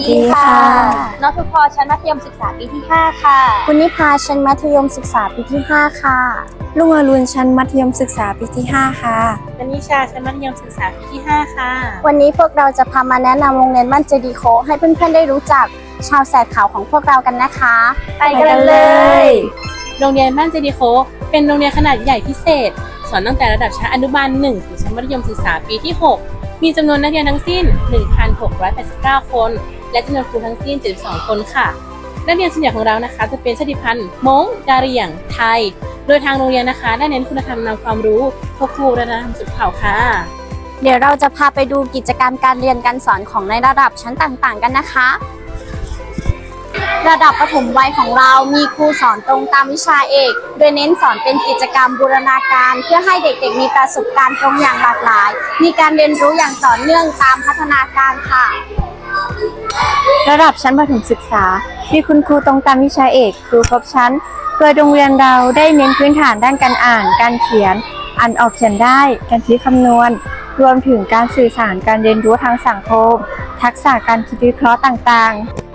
วัสดีค่ะน้องทุกพอชั้นมัธยมศึกษาปีที่ 5 ค่ะ คุณนิพาชั้นมัธยมศึกษาปีที่ 5 ค่ะ ลุงอรุณชั้นมัธยมศึกษาปีที่ 5 ค่ะกนิชาชั้นมัธยมศึกษาปีที่ 5 ค่ะ วันนี้พวกเราจะพามาแนะนำโรงเรียนบ้านเจดีโคกให้เพื่อนๆได้รู้จักชาวแสดขาวของพวกเรากันนะคะ ไปกันเลย โรงเรียนบ้านเจดีโคกเป็นโรงเรียนขนาดใหญ่พิเศษ สอนตั้งแต่ระดับชั้นอนุบาล1ถึงชั้นมัธยมศึกษาปีที่ 6 มีจำนวนนักเรียนทั้งสิ้น 1,689 คน และจำนวนครูทั้งสิ้น 72 คนค่ะ นักเรียนส่วนใหญ่ของเรานะคะ จะเป็นชาติพันธุ์มงกะเหรี่ยง ไทย โดยทางโรงเรียนนะคะได้เน้นคุณธรรมนำความรู้ควบคู่วัฒนธรรมสุดเผ่าค่ะ เดี๋ยวเราจะพาไปดูกิจกรรมการเรียนการสอนของในระดับชั้นต่างๆ กันนะคะ ระดับประถมวัยของเรามีครูสอนตรงตามวิชาเอก โดยเน้นสอนเป็นกิจกรรมบูรณาการ เพื่อให้เด็กๆ มีประสบการณ์ตรงอย่างหลากหลาย มีการเรียนรู้อย่างต่อเนื่องตามพัฒนาการค่ะ ระดับชั้นประถมศึกษา มีคุณครูตรงตามวิชาเอก ครูครบชั้นโดยโรงเรียนเราได้เน้นพื้นฐานด้านการอ่าน การเขียน อ่านออกเขียนได้ การคิดคำนวณ รวมถึงการสื่อสารการเรียนรู้ทางสังคม ทักษะการคิดวิเคราะห์ต่างๆ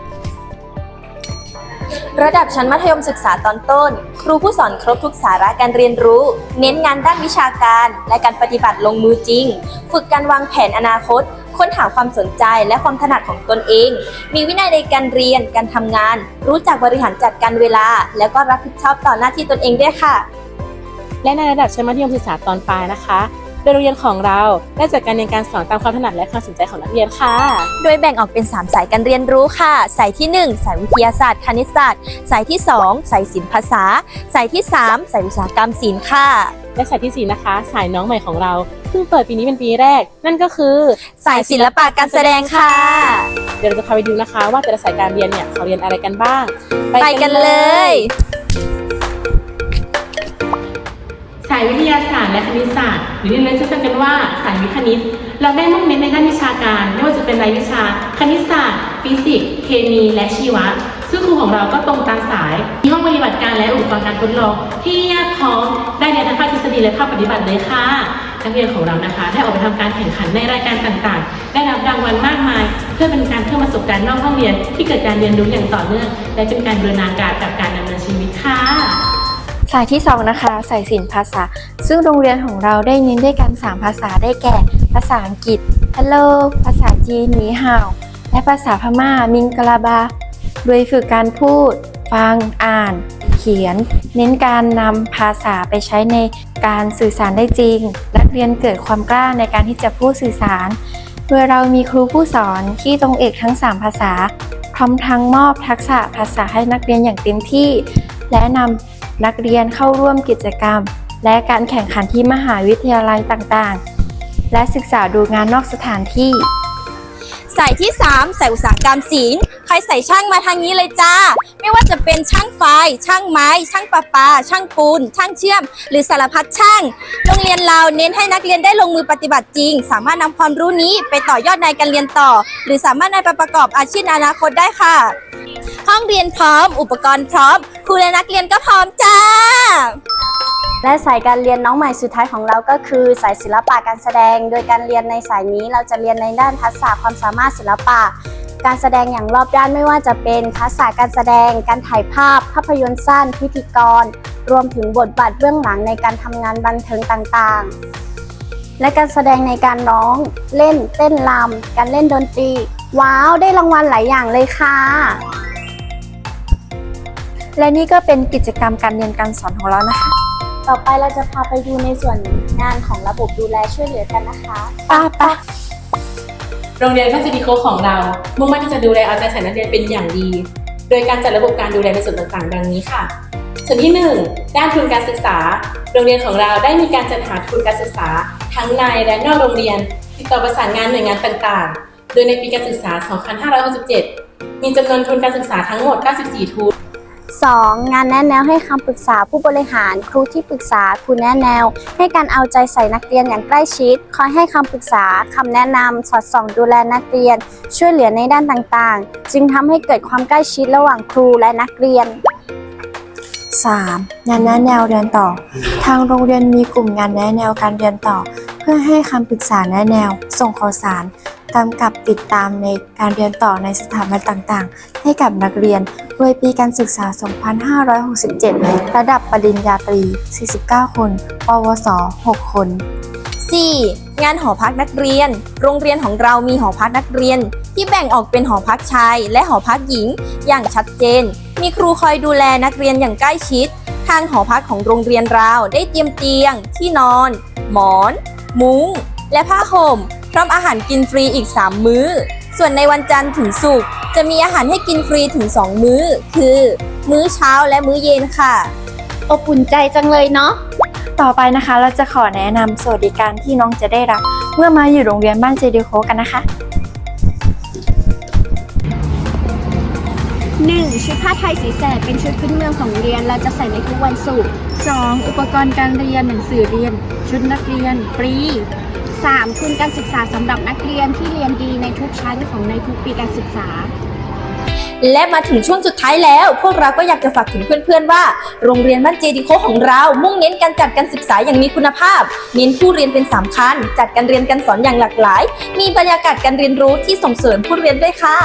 ระดับชั้นมัธยมศึกษาตอนต้น ครูผู้สอนครบทุกสาระการเรียนรู้ เน้นงานด้านวิชาการ และการปฏิบัติลงมือจริง ฝึกการวางแผนอนาคต ค้นหาความสนใจและความถนัดของตนเอง มีวินัยในการเรียนการทำงาน รู้จักบริหารจัดการเวลา แล้วก็รับผิดชอบต่อหน้าที่ตนเองด้วยค่ะ และในระดับชั้นมัธยมศึกษาตอนปลายนะคะ โดยโรงเรียนของเราได้จัดการเรียนการสอนตามความถนัดและความสนใจของนักเรียนค่ะ โดยแบ่งออกเป็น 3 สายการเรียนรู้ค่ะ สายที่ 1 สายวิทยาศาสตร์ คณิตศาสตร์ สายที่ 2 สายศิลปภาษา สายที่ 3 สายอุตสาหกรรมศิลป์ค่ะ และสายที่ 4 นะคะ สายน้องใหม่ของเราเพิ่งเปิดปีนี้เป็นปีแรก นั่นก็คือ สายศิลปะการแสดงค่ะ เดี๋ยวเราจะพาไปดูนะคะ ว่าแต่ละสายการเรียนเนี่ยเขาเรียนอะไรกันบ้าง ไปกันเลยายวิทยาศาสตร์และคณิตศาสตร์ หรือเรียนเรียกสั้นๆกันว่าสายวิคณิต เราได้มุ่งเน้นในด้านวิชาการ ไม่ว่าจะเป็นรายวิชา คณิตศาสตร์ ฟิสิกส์ เคมี และชีวะ ซึ่งครูของเราก็ตรงตามสาย มีห้องปฏิบัติการและอุปกรณ์การทดลองที่แยกพร้อมได้เรียนทั้งภาคทฤษฎีและภาคปฏิบัติเลยค่ะนักเรียนของเรานะคะ ได้ออกไปทำการแข่งขันในรายการต่างๆ ได้รับรางวัลมากมาย เพื่อเป็นการเพิ่มประสบการณ์นอกห้องเรียน ที่เกิดการเรียนรู้อย่างต่อเนื่อง และเป็นการบูรณาการกับการดำเนินชีวิตค่ะายที่ 2 นะคะ สายศิลป์ภาษา ซึ่งโรงเรียนของเราได้เน้นด้วยกัน 3 ภาษาได้แก่ ภาษาอังกฤษ Hello ภาษาจีนหนีห่าว และภาษาพม่า มิงกลาบา โดยฝึกการพูด ฟัง อ่าน เขียน เน้นการนำภาษาไปใช้ในการสื่อสารได้จริง นักเรียนเกิดความกล้าในการที่จะพูดสื่อสาร โดยเรามีครูผู้สอนที่ตรงเอกทั้ง 3 ภาษา พร้อมทั้งมอบทักษะภาษาให้นักเรียนอย่างเต็มที่ และนำ นักเรียนเข้าร่วมกิจกรรม และการแข่งขันที่มหาวิทยาลัยต่างๆ และศึกษาดูงานนอกสถานที่ สายที่ 3 สายอุตสาหกรรมศิลป์ใครใส่ช่างมาทางนี้เลยจ้า ไม่ว่าจะเป็นช่างไฟ ช่างไม้ ช่างประปา ช่างปูน ช่างเชื่อม หรือสารพัดช่าง โรงเรียนเราเน้นให้นักเรียนได้ลงมือปฏิบัติจริง สามารถนำความรู้นี้ไปต่อยอดในการเรียนต่อ หรือสามารถนำไปประกอบอาชีพอนาคตได้ค่ะ ห้องเรียนพร้อม อุปกรณ์พร้อม ครูและนักเรียนก็พร้อมจ้า และสายการเรียนน้องใหม่สุดท้ายของเราก็คือ สายศิลปะการแสดง โดยการเรียนในสายนี้เราจะเรียนในด้านทักษะความสามารถศิลปะ การแสดงอย่างรอบด้านไม่ว่าจะเป็นทักษะการแสดง การถ่ายภาพ ภาพยนตร์สั้น พิธีกร รวมถึงบทบาทเบื้องหลังในการทำงานบันเทิงต่างๆ และการแสดงในการร้อง เล่น เต้นรำการเล่นดนตรี ว้าว ได้รางวัลหลายอย่างเลยค่ะ และนี่ก็เป็นกิจกรรมการเรียนการสอนของเรานะคะ ต่อไปเราจะพาไปดูในส่วนงานของระบบดูแลช่วยเหลือกันนะคะป้าป้าโรงเรียนบ้านเจดีโคของเรา มุ่งมั่นที่จะดูแลเอาใจใส่นักเรียนเป็นอย่างดี โดยการจัดระบบการดูแลในส่วนต่างๆ ดังนี้ค่ะ ส่วนที่ 1 ด้านทุนการศึกษา โรงเรียนของเราได้มีการจัดหาทุนการศึกษา ทั้งในและนอกโรงเรียน ติดต่อประสานงานหน่วยงานต่างๆ โดยในปีการศึกษา 2567 มีจำนวนทุนการศึกษาทั้งหมด 94 ทุน 2. งานแนะแนวให้คำปรึกษาผู้บริหารครูที่ปรึกษาครูแนะแนว ให้การเอาใจใส่นักเรียนอย่างใกล้ชิด คอยให้คำปรึกษาคำแนะนำสอดส่องดูแลนักเรียน ช่วยเหลือในด้านต่างๆ จึงทำให้เกิดความใกล้ชิดระหว่างครูและนักเรียน 3. งานแนะแนวเรียนต่อ ทางโรงเรียนมีกลุ่มงานแนะแนวการเรียนต่อ เพื่อให้คำปรึกษาแนะแนว ส่งข่าวสาร กำกับติดตามในการเรียนต่อในสถาบันต่างๆ ให้กับนักเรียน โดยปีการศึกษา 2567 ระดับปริญญาตรี 49 คน ปวส 6 คน 4. งานหอพักนักเรียน โรงเรียนของเรามีหอพักนักเรียน ที่แบ่งออกเป็นหอพักชาย และหอพักหญิง อย่างชัดเจน มีครูคอยดูแลนักเรียนอย่างใกล้ชิด ทางหอพักของโรงเรียนเราได้เตรียมเตียง ที่นอน หมอน มุ้ง และผ้าห่ม พร้อมอาหารกินฟรีอีก 3 มื้อ ส่วนในวันจันทร์ถึงศุกร์จะมีอาหารให้กินฟรีถึง 2 มื้อ คือ มื้อเช้าและมื้อเย็นค่ะ อบอุ่นใจจังเลยเนาะต่อไปนะคะเราจะขอแนะนำสวัสดิการที่น้องจะได้รับ เมื่อมาอยู่โรงเรียนบ้านเจดีโคกันนะคะ 1. ชุดผ้าไทยสีแสดเป็นชุดพื้นเมืองของโรงเรียน เราจะใส่ในทุกวันศุกร์ 2. อุปกรณ์การเรียนหนังสือเรียน ชุดนักเรียนฟรี 3. ทุนการศึกษาสำหรับนักเรียนที่เรียนดีในทุกชั้นของในทุกปีการศึกษา และมาถึงช่วงสุดท้ายแล้ว พวกเราก็อยากจะฝากถึงเพื่อนๆว่า โรงเรียนบ้านเจดีโคของเรา มุ่งเน้นการจัดการศึกษาอย่างมีคุณภาพ เน้นผู้เรียนเป็นสำคัญ จัดการเรียนการสอนอย่างหลากหลาย มีบรรยากาศการเรียนรู้ที่ส่งเสริมผู้เรียนด้วยค่ะ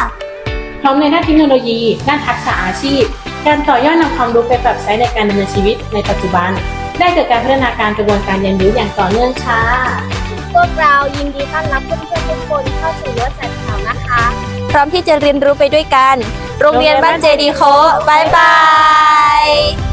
พร้อมในด้านเทคโนโลยี ด้านทักษะอาชีพ การต่อยอดนำความรู้ไปปรับใช้ในการดำเนินชีวิตในปัจจุบัน ได้เกิดการพัฒนาการกระบวนการเรียนรู้อย่างต่อเนื่องค่ะ พวกเรายินดีต้อนรับเพื่อนๆทุกคนเข้าสู่รั้วสายข่าวนะคะ พร้อมที่จะเรียนรู้ไปด้วยกัน โรงเรียนบ้านเจดีโคบายบาย